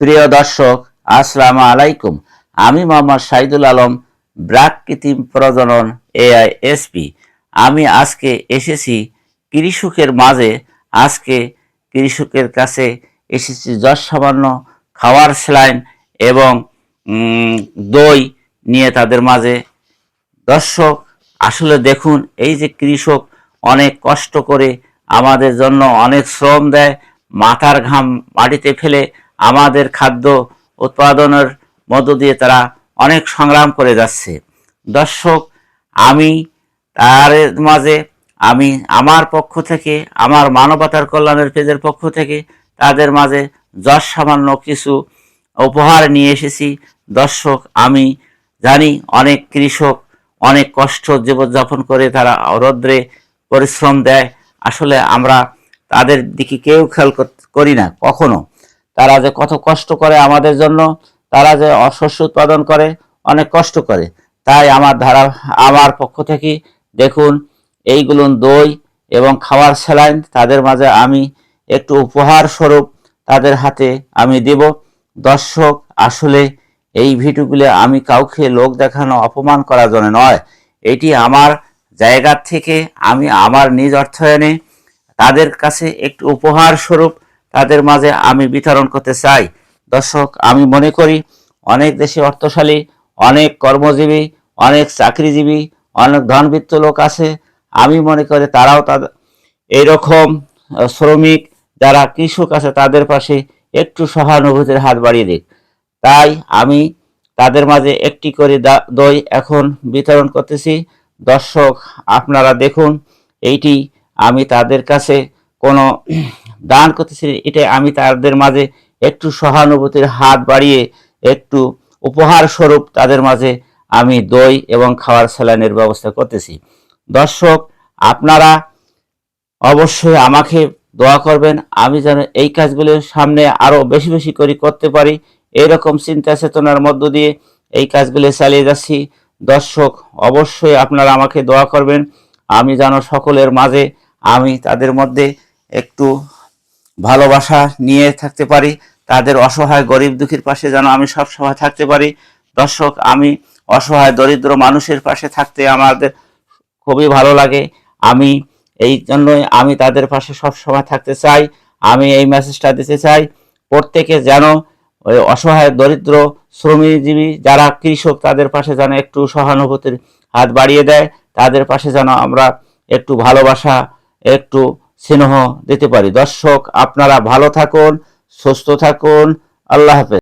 প্রিয় দর্শক, আসসালামু আলাইকুম। আমি মোহাম্মদ সাইদুল আলম ব্রাক কৃত্রিম প্রজনন এআই এসপি আমি আজকে এসেছি কৃষকের মাঝে। আজকে কৃষকের কাছে এসেছি যশ সামান্য খাওয়ার স্যালাইন এবং দই নিয়ে তাদের মাঝে। দর্শক, আসলে দেখুন, এই যে কৃষক অনেক কষ্ট করে আমাদের জন্য অনেক শ্রম দেয়, মাথার ঘাম মাটিতে ফেলে আমাদের খাদ্য উৎপাদনের মধ্য দিয়ে তারা অনেক সংগ্রাম করে যাচ্ছে। দর্শক, আমি তার মাঝে, আমি আমার পক্ষ থেকে, আমার মানবতার কল্যাণের পেজের পক্ষ থেকে তাদের মাঝে যশ সামান্য কিছু উপহার নিয়ে এসেছি। দর্শক, আমি জানি অনেক কৃষক অনেক কষ্ট জীবনযাপন করে তারা রৌদ্রে পরিশ্রম দেয়। আসলে আমরা তাদের দিকে কেউ খেয়াল করি না, কখনো। তারা যে কত কষ্ট করে আমাদের জন্য, তারা যে অশস্য উৎপাদন করে, অনেক কষ্ট করে। তাই আমার ধারা, আমার পক্ষ থেকে দেখুন, এইগুলো দই এবং খাওয়ার স্যালাইন তাদের মাঝে আমি একটু উপহার স্বরূপ তাদের হাতে আমি দেব। দর্শক, আসলে এই ভিডিওগুলো আমি কাউকে লোক দেখানো, অপমান করার জন্য নয়। এটি আমার জায়গা থেকে আমি আমার নিজ অর্থায়নে তাদের কাছে একটু উপহার স্বরূপ তাদের মাঝে আমি বিতরণ করতে চাই। দর্শক, আমি মনে করি অনেক দেশে অর্থশালী, অনেক কর্মজীবী, অনেক চাকরিজীবী, অনেক ধনবিত্ত লোক আছে। আমি মনে করি তারাও তাদের এইরকম শ্রমিক যারা কৃষক আছে তাদের পাশে একটু সহানুভূতির হাত বাড়িয়ে দিক। তাই আমি তাদের মাঝে একটি করে দই এখন বিতরণ করতেছি। দর্শক, আপনারা দেখুন, এইটি আমি তাদের কাছে কোনো দান করতেছি এটা আমি তাদের মাঝে একটু সহানুভূতির হাত বাড়িয়ে, একটু উপহার স্বরূপ তাদের মাঝে আমি দই এবং খাওয়ার স্যালাইনের ব্যবস্থা করতেছি। দর্শক, আপনারা অবশ্যই আমাকে দোয়া করবেন, আমি যেন এই কাজগুলো সামনে আরও বেশি বেশি করে করতে পারি। এইরকম চিন্তা চেতনার মধ্য দিয়ে এই কাজগুলো চালিয়ে যাচ্ছি। দর্শক, অবশ্যই আপনারা আমাকে দোয়া করবেন, আমি যেন সকলের মাঝে, আমি তাদের মধ্যে একটু ভালোবাসা নিয়ে থাকতে পারি, তাদের অসহায় গরিব দুঃখীর পাশে যেন আমি সব সময় থাকতে পারি। দর্শক, আমি অসহায় দরিদ্র মানুষের পাশে থাকতে আমাদের খুবই ভালো লাগে। আমি এই জন্যই আমি তাদের পাশে সব সময় থাকতে চাই। আমি এই মেসেজটা দিতে চাই। প্রত্যেকে যেন ওই অসহায় দরিদ্র শ্রমজীবী যারা কৃষক, তাদের পাশে যেন একটু সহানুভূতির হাত বাড়িয়ে দেয়। তাদের পাশে যেন আমরা একটু ভালোবাসা, একটু স্নেহ দিতে পারি। দর্শক আপনারা ভালো থাকুন সুস্থ থাকুন। আল্লাহ হাফেজ।